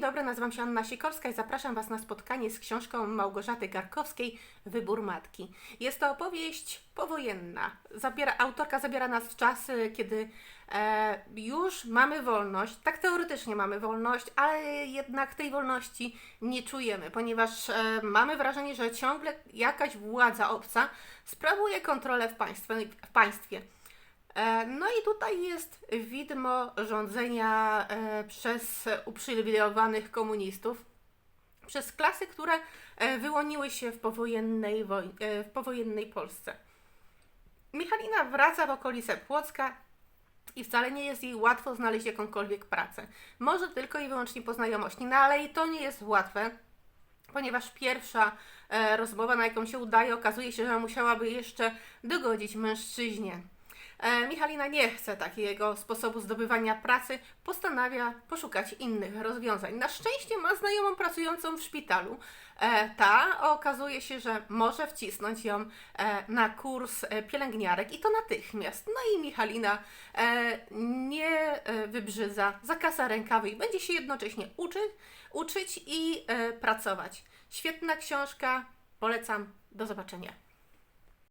Dobry, nazywam się Anna Sikorska i zapraszam Was na spotkanie z książką Małgorzaty Garkowskiej Wybór Matki. Jest to opowieść powojenna. Zabiera, autorka zabiera nas w czasy, kiedy e, już mamy wolność, tak teoretycznie mamy wolność, ale jednak tej wolności nie czujemy, ponieważ e, mamy wrażenie, że ciągle jakaś władza obca sprawuje kontrolę w państwie. W państwie. E, No i tutaj jest widmo rządzenia e, przez uprzywilejowanych komunistów, przez klasy, które e, wyłoniły się w powojennej, woj- w powojennej Polsce. Michalina wraca w okolice Płocka i wcale nie jest jej łatwo znaleźć jakąkolwiek pracę. Może tylko i wyłącznie po znajomości, no ale i to nie jest łatwe, ponieważ pierwsza rozmowa, na jaką się udaje, okazuje się, że musiałaby jeszcze dogodzić mężczyźnie. E, Michalina nie chce takiego sposobu zdobywania pracy, postanawia poszukać innych rozwiązań. Na szczęście ma znajomą pracującą w szpitalu. E, Ta okazuje się, że może wcisnąć ją e, na kurs pielęgniarek i to natychmiast. No i Michalina nie wybrzydza, zakasa rękawy i będzie się jednocześnie uczyć, uczyć i pracować. Świetna książka, polecam. Do zobaczenia.